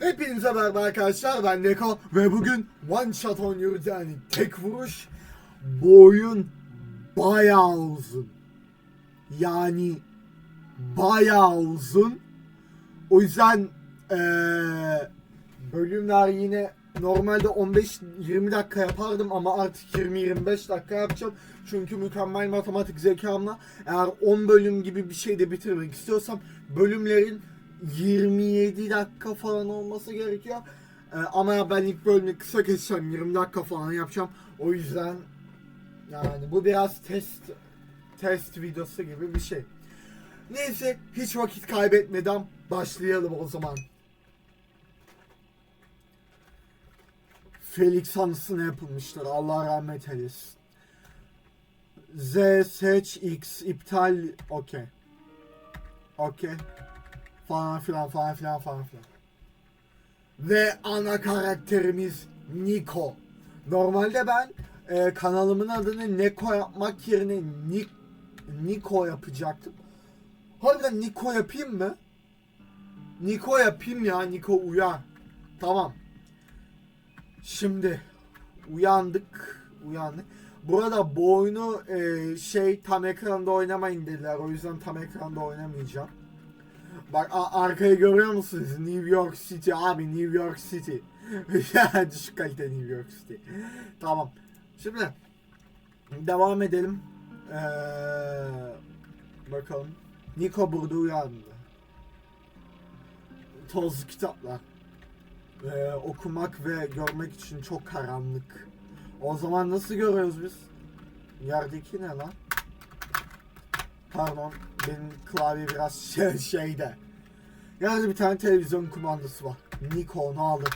Hepinize merhaba arkadaşlar ben Neko ve bugün one shot oynuyoruz yani. Tek vuruş bu oyun bayağı uzun. Yani bayağı uzun. O yüzden eee, bölümler yine normalde 15-20 dakika yapardım ama artık 20-25 dakika yapacağım. Çünkü mükemmel matematik zekamla eğer 10 bölüm gibi bir şey de bitirmek istiyorsam bölümlerin 27 dakika falan olması gerekiyor. Ee, ama ben ilk bölümü kısa keseceğim. 20 dakika falan yapacağım. O yüzden yani bu biraz test test videosu gibi bir şey. Neyse hiç vakit kaybetmeden başlayalım o zaman. Felix anısına yapılmıştır. Allah rahmet eylesin. Z seç X iptal okey. Okey falan filan falan filan falan filan. Ve ana karakterimiz Niko. Normalde ben e, kanalımın adını Neko yapmak yerine Nik Niko yapacaktım. Harbiden Niko yapayım mı? Niko yapayım ya Niko uyan. Tamam. Şimdi uyandık. Uyandık. Burada bu oyunu e, şey tam ekranda oynamayın dediler. O yüzden tam ekranda oynamayacağım. Bak arkayı görüyor musunuz? New York City abi New York City. ya düşük kalite New York City. Tamam. Şimdi devam edelim. Ee, bakalım. Niko burada uyandı. Tozlu kitaplar. Ee, okumak ve görmek için çok karanlık. O zaman nasıl görüyoruz biz? Yerdeki ne lan? Pardon benim klavye biraz şey, şeyde. Yerde bir tane televizyon kumandası var. Niko onu aldı.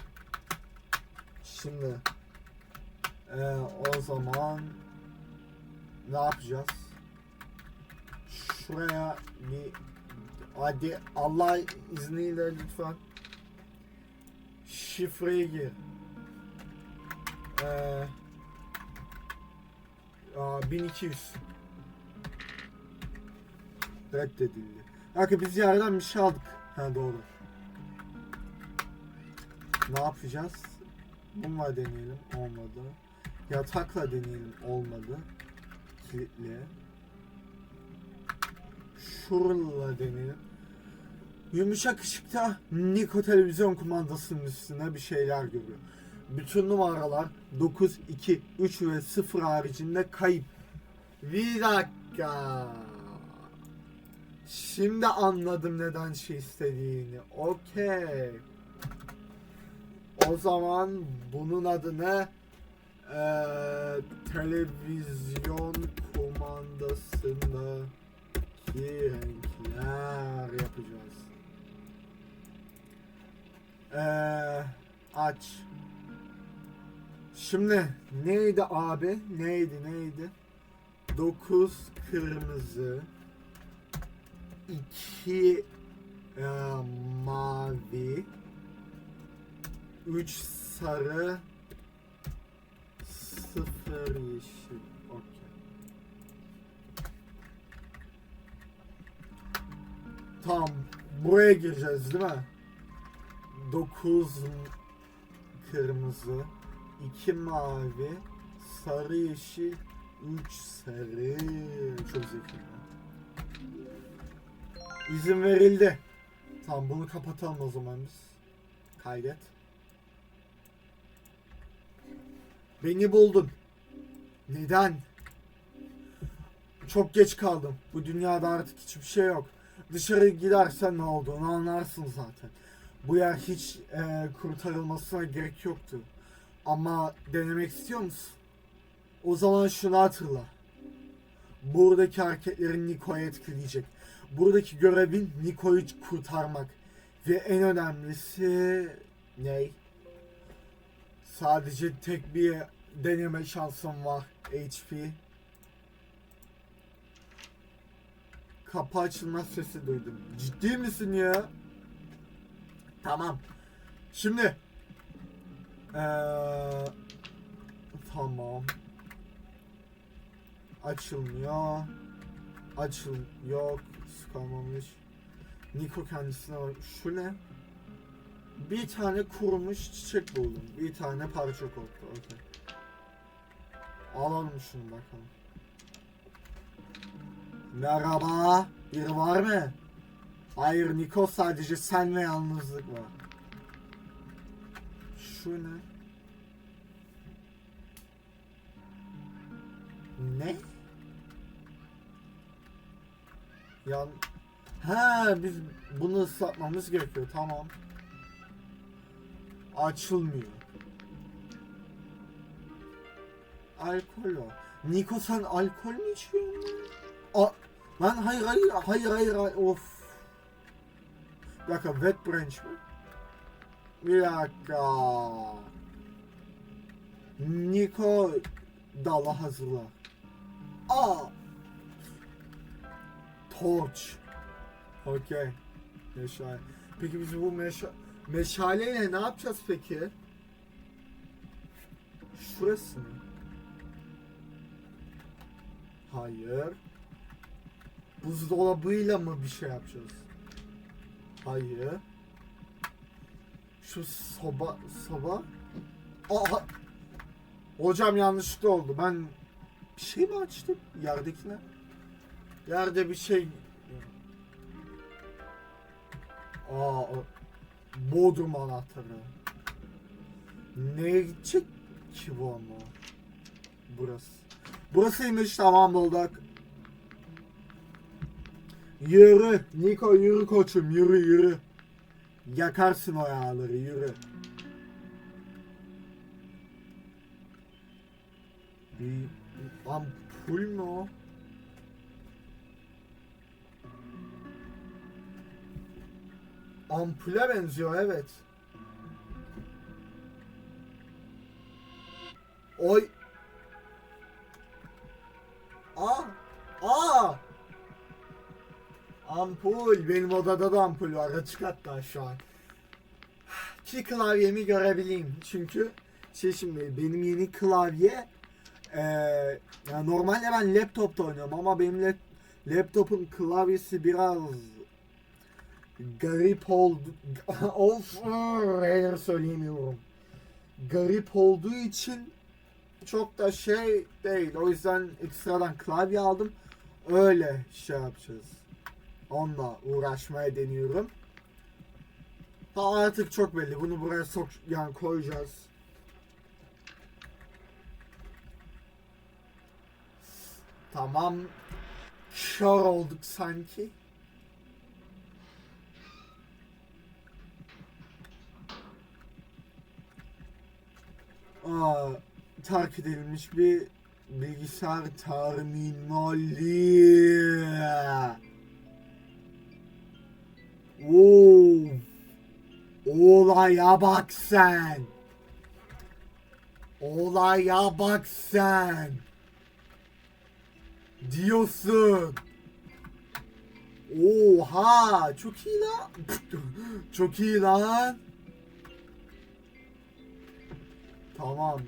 Şimdi ee, o zaman ne yapacağız? Şuraya bir hadi Allah izniyle lütfen şifreyi gir. Ee, aa, 1200 reddedildi. Bakın biz yerden bir şey aldık. Ha doğru. Ne yapacağız? Bununla deneyelim. Olmadı. Yatakla deneyelim. Olmadı. Kilitli. Şurla deneyelim. Yumuşak ışıkta Niko televizyon kumandasının üstüne bir şeyler görüyor. Bütün numaralar 9, 2, 3 ve 0 haricinde kayıp. Bir dakika. Şimdi anladım neden şey istediğini. Okey. O zaman bunun adını eee televizyon kumandasındaki renkler yapacağız. Eee aç. Şimdi neydi abi? Neydi neydi? 9 kırmızı, 2 e, mavi, 3 sarı, 0 yeşil. Okey. Tamam. Buraya gireceğiz değil mi? 9 kırmızı, 2 mavi, sarı yeşil, 3 sarı. Çok zeki. İzin verildi. Tamam bunu kapatalım o zaman biz. Kaydet. Beni buldun. Neden? Çok geç kaldım. Bu dünyada artık hiçbir şey yok. Dışarı gidersen ne olduğunu anlarsın zaten. Bu yer hiç e, kurtarılmasına gerek yoktu. Ama denemek istiyor musun? O zaman şunu hatırla. Buradaki hareketlerin Niko'yu etkileyecek. Buradaki görevin Niko'yu kurtarmak. Ve en önemlisi ne? Sadece tek bir deneme şansım var. HP. Kapı açılma sesi duydum. Ciddi misin ya? Tamam. Şimdi. Eee tamam. Açılmıyor. Açıl yok. Su kalmamış. Niko kendisine bak. Şu ne? Bir tane kurumuş çiçek buldum. Bir tane parça koptu. Okey. Alalım şunu bakalım. Merhaba. Biri var mı? Hayır Niko sadece sen ve yalnızlık var. Şu ne? Ne? Yan... Ha biz bunu ıslatmamız gerekiyor tamam. Açılmıyor. Alkol o. Niko sen alkol mü içiyorsun? A hayır hayır hayır hayır hayır of. Bir dakika wet branch mı? Bir dakika. Niko dala hazırla. Aa. Torch. Okey. Meşale. Peki biz bu meşa meşaleyle ne yapacağız peki? Şurası mı? Hayır. Buzdolabıyla mı bir şey yapacağız? Hayır. Şu soba soba. Aa. Hocam yanlışlıkla oldu. Ben bir şey mi açtım? Yerdekine. Yerde bir şey. Aa. Bodrum anahtarı. Neye gidecek ki bu ama? Burası. Burasıymış tamam bulduk. Yürü. Niko yürü koçum yürü yürü. Yakarsın o yağları yürü. Bir ampul mü o? Ampule benziyor evet. Oy. Aa. Aa. Ampul. Benim odada da ampul var. Açık hatta şu an. Ki klavyemi görebileyim. Çünkü şey şimdi benim yeni klavye eee yani normalde ben laptopta oynuyorum ama benim lap, laptopun klavyesi biraz garip oldu. of her söyleyemiyorum. Garip olduğu için çok da şey değil. O yüzden ekstradan klavye aldım. Öyle şey yapacağız. Onunla uğraşmaya deniyorum. Ha artık çok belli. Bunu buraya sok yani koyacağız. Tamam. Kör olduk sanki. Aa, terk edilmiş bir bilgisayar terminali. Oo. Olaya bak sen. Olaya bak sen. Diyorsun. Oha çok iyi lan. çok iyi lan. Tamam.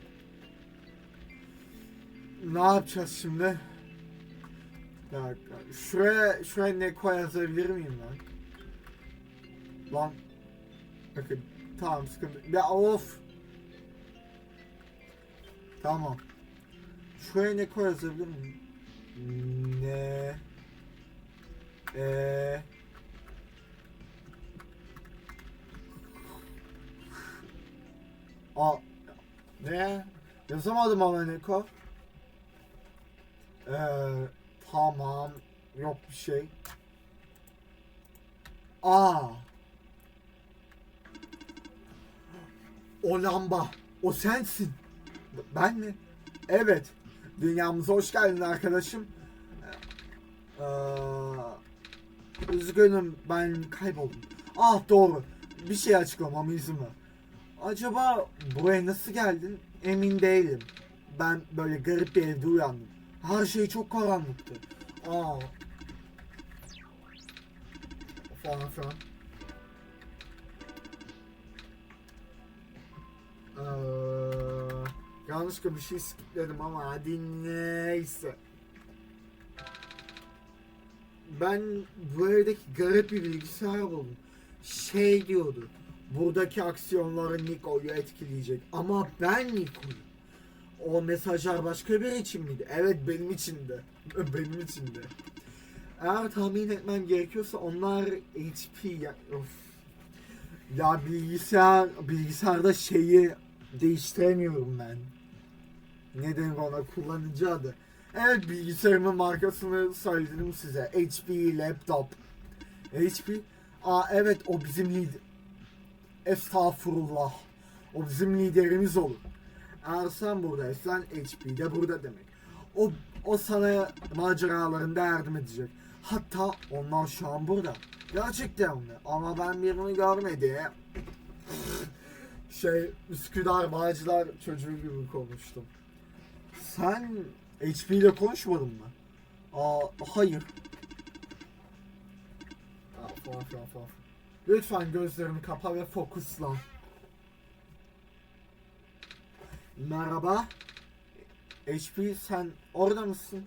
Ne yapacağız şimdi? Bir dakika. Şuraya, şuraya ne yazabilir miyim lan? Lan. Bakın. Tamam sıkıntı. Ya of. Tamam. Şuraya ne yazabilir miyim? Ne? Eee. A ne? Yazamadım ama Neko. Ee, tamam. Yok bir şey. Aa. O lamba. O sensin. Ben mi? Evet. Dünyamıza hoş geldin arkadaşım. Ee, üzgünüm ben kayboldum. Ah doğru. Bir şey açıklamama izin ver. Acaba buraya nasıl geldin? Emin değilim. Ben böyle garip bir evde uyandım. Her şey çok karanlıktı. Aa. Falan filan. Ee, yanlışlıkla bir şey skipledim ama hadi neyse. Ben bu evdeki garip bir bilgisayar buldum. Şey diyordu. Buradaki aksiyonları Niko'yu etkileyecek. Ama ben Niko'yu. O mesajlar başka biri için miydi? Evet benim için de. Benim için de. Eğer tahmin etmem gerekiyorsa onlar HP ya, of. ya bilgisayar bilgisayarda şeyi değiştiremiyorum ben. Ne denir ona kullanıcı adı. Evet bilgisayarımın markasını söyledim size. HP laptop. HP. Aa evet o bizim lider. Estağfurullah. O bizim liderimiz olur. Eğer sen buradaysan HP de burada demek. O, o sana maceralarında yardım edecek. Hatta onlar şu an burada. Gerçekten mi? Ama ben birini görmedim. şey Üsküdar Bağcılar çocuğu gibi konuştum. Sen HP ile konuşmadın mı? Aa hayır. Aa, falan filan falan. Lütfen gözlerini kapa ve fokuslan. Merhaba. HP sen orada mısın?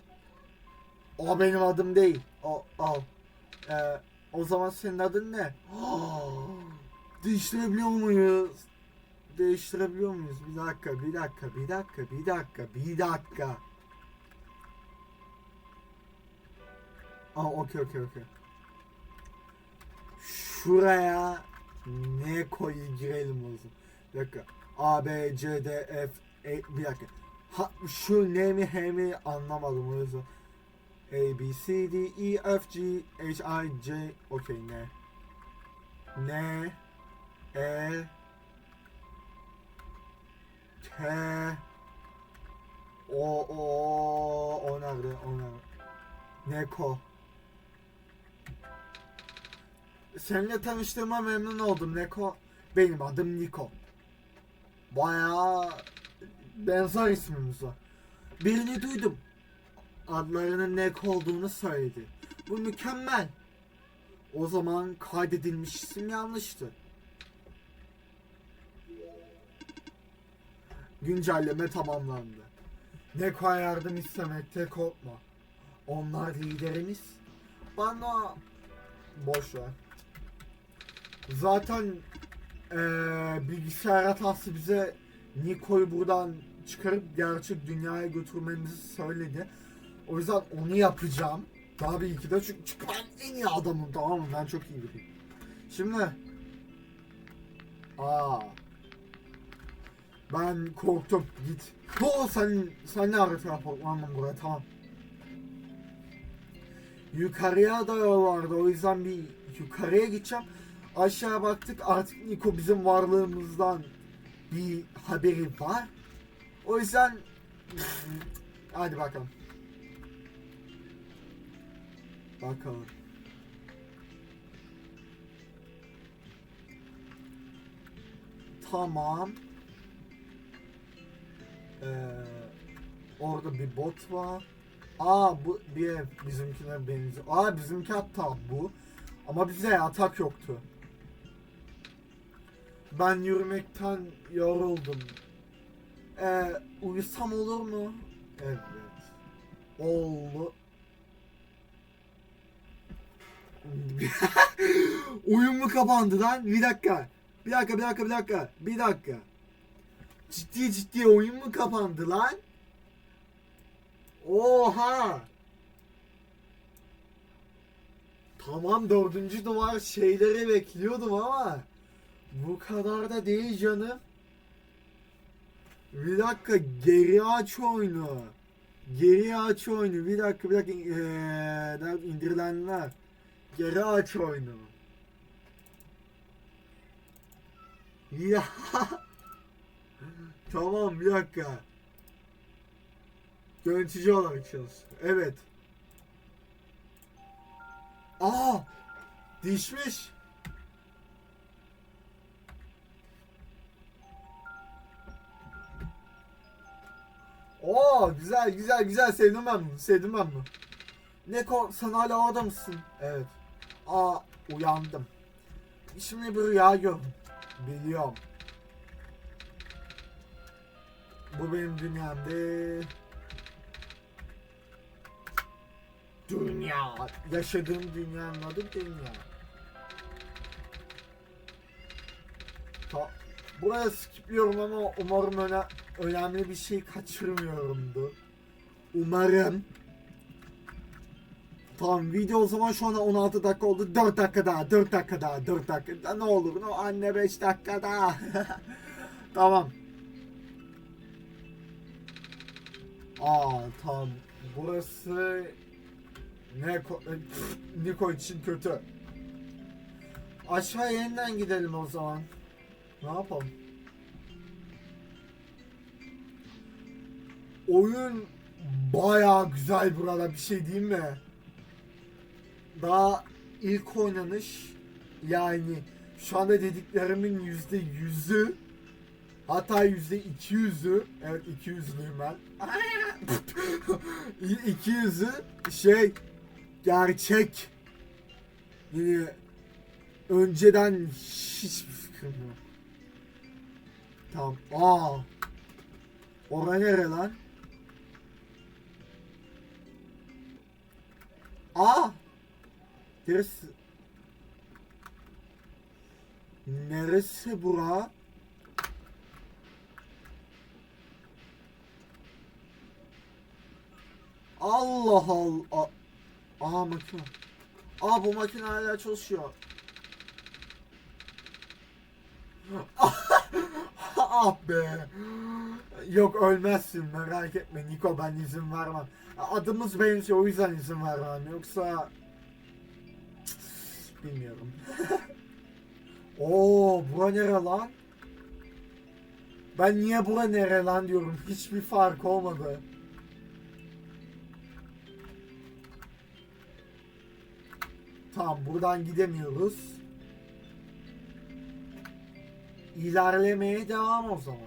O benim adım değil. O al. Ee, o zaman senin adın ne? Değiştirebiliyor muyuz? Değiştirebiliyor muyuz? Bir dakika, bir dakika, bir dakika, bir dakika, bir dakika. Aa, okey, okey, okey. Şuraya ne koyu girelim o zaman. Bir dakika. A, B, C, D, F, E, bir dakika. Ha, şu ne mi he mi anlamadım o yüzden. A, B, C, D, E, F, G, H, I, J, okey ne? Ne? E, K, O, O, o nerede? O nerede? Neko. Seninle tanıştığıma memnun oldum Neko. Benim adım Niko. Bayağı benzer ismimiz var. Birini duydum. Adlarının Neko olduğunu söyledi. Bu mükemmel. O zaman kaydedilmiş isim yanlıştı. Güncelleme tamamlandı. Neko'ya yardım istemekte korkma. Onlar liderimiz. Bana boş ver. Zaten eee bilgisayar hatası bize Niko'yu buradan çıkarıp gerçek dünyaya götürmemizi söyledi. O yüzden onu yapacağım. Tabii ki de çünkü, çünkü ben en iyi adamım tamam mı? Ben çok iyi biriyim. Şimdi Aa ben korktum git. Ho sen sen ne ara teleportlandın buraya tamam. Yukarıya da vardı o yüzden bir yukarıya gideceğim. Aşağı baktık artık Niko bizim varlığımızdan bir haberi var. O yüzden hadi bakalım. Bakalım. Tamam. Ee, orada bir bot var. Aa bu bir bizimkine benziyor. Aa bizimki hatta bu. Ama bize atak yoktu. Ben yürümekten yoruldum. Ee, uyusam olur mu? Evet. Oldu. Oyun mu kapandı lan? Bir dakika. Bir dakika, bir dakika, bir dakika. Bir dakika. Ciddi ciddi oyun mu kapandı lan? Oha! Tamam dördüncü duvar şeyleri bekliyordum ama bu kadar da değil canım. Bir dakika geri aç oyunu. Geri aç oyunu. Bir dakika bir dakika ee, indirilenler. Geri aç oyunu. Ya. tamam bir dakika. Yönetici olarak çalışıyor. Evet. Aa! Değişmiş. Oo güzel güzel güzel sevdim ben bunu sevdim ben bunu. Neko sen hala orada mısın? Evet. Aa uyandım. Şimdi bir rüya gördüm. Biliyorum. Bu benim dünyamdı. Dünya. Yaşadığım dünyanın adı dünya. Ta Buraya skipliyorum ama umarım öne önemli bir şey kaçırmıyorumdur. Umarım. Tamam video o zaman şu anda 16 dakika oldu. 4 dakika daha, 4 dakika daha, 4 dakika daha. Ne olur ne anne 5 dakika daha. tamam. Aa tamam. Burası Neko, Niko için kötü. Aşağı yeniden gidelim o zaman. Ne yapalım? Oyun bayağı güzel burada bir şey değil mi? Daha ilk oynanış yani şu anda dediklerimin yüzde yüzü hatta yüzde iki yüzü evet iki yüzlüyüm ben iki yüzü şey gerçek yani önceden hiçbir fikrim yok. Tamam. Aa. Oraya nere lan? Aa. Neresi? Neresi bura? Allah Allah. Aa makine. Aa bu makine hala çalışıyor. ah be. Yok ölmezsin merak etme Niko ben izin vermem. Adımız benziyor o yüzden izin vermem. Yoksa bilmiyorum. Oo bura nere lan? Ben niye bura nere lan diyorum. Hiçbir fark olmadı. Tamam buradan gidemiyoruz. İlerlemeye devam o zaman.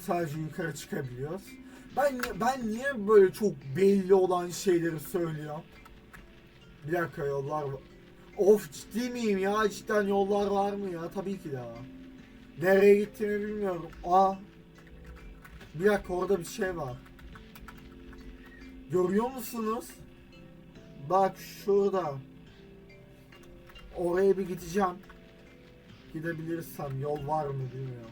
Sadece yukarı çıkabiliyoruz. Ben ben niye böyle çok belli olan şeyleri söylüyorum? Bir dakika yollar var. Of ciddi miyim ya? Cidden yollar var mı ya? Tabii ki de. Nereye gittiğimi bilmiyorum. Aa. Bir dakika orada bir şey var. Görüyor musunuz? Bak şurada. Oraya bir gideceğim. Gidebilirsem yol var mı bilmiyorum.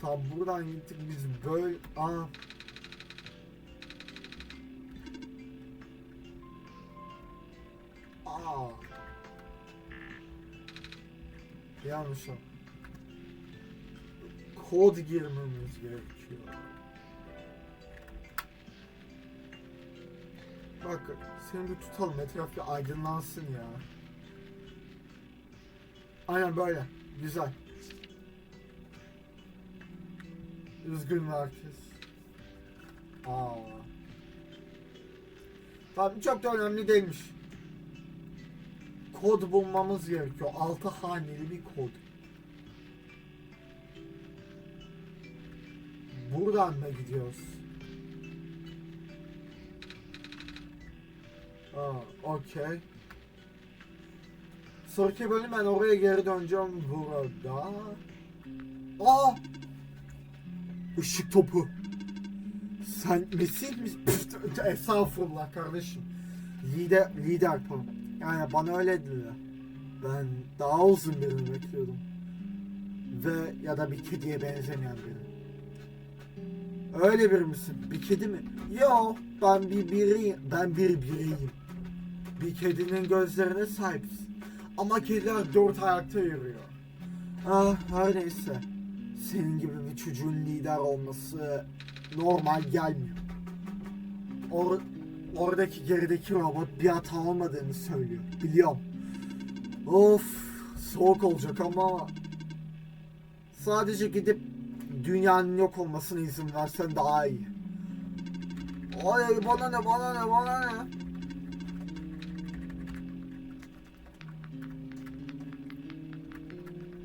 Tam buradan gittik biz böyle aa Aa. Yanlış o. Kod girmemiz gerekiyor. Bak seni bir tutalım etraf bir aydınlansın ya. Aynen böyle. Güzel. Üzgün herkes. Aa. Tamam çok da önemli değilmiş. Kod bulmamız gerekiyor. 6 haneli bir kod. Buradan da gidiyoruz. Aa, okey. Sonraki bölüm ben oraya geri döneceğim burada. Aa! Işık topu. Sen Mesih misin? Estağfurullah kardeşim. Lider, lider pardon. Yani bana öyle dediler. Ben daha uzun birini bekliyordum. Ve ya da bir kediye benzemeyen biri. Öyle bir misin? Bir kedi mi? Yo, ben bir biriyim. Ben bir biriyim. Bir kedinin gözlerine sahipsin. Ama kediler dört ayakta yürüyor. Ah her neyse. Senin gibi bir çocuğun lider olması normal gelmiyor. Or oradaki gerideki robot bir hata olmadığını söylüyor. Biliyorum. Of soğuk olacak ama sadece gidip dünyanın yok olmasına izin versen daha iyi. Ay bana ne bana ne bana ne.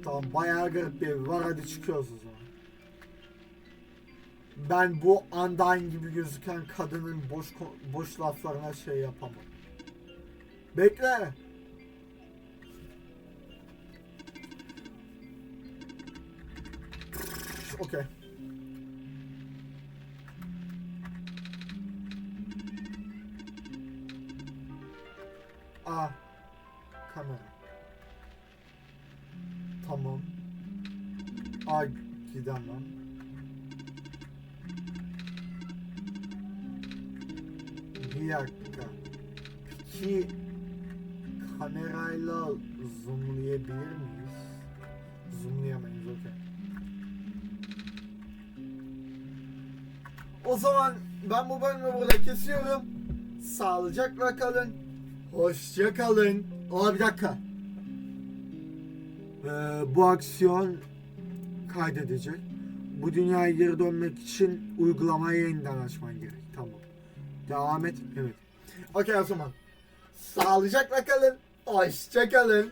Tamam bayağı garip bir ev var hadi çıkıyoruz o zaman. Ben bu Undyne gibi gözüken kadının boş boş laflarına şey yapamam. Bekle. Bir dakika. Peki kamerayla zoomlayabilir miyiz? Zoomlayamayız okey. O zaman ben bu bölümü burada kesiyorum. Sağlıcakla kalın. Hoşça kalın. Aa bir dakika. Ee, bu aksiyon kaydedecek. Bu dünyaya geri dönmek için uygulamayı yeniden açman. Devam et. Evet. Okey o zaman. Sağlıcakla kalın. Hoşça kalın.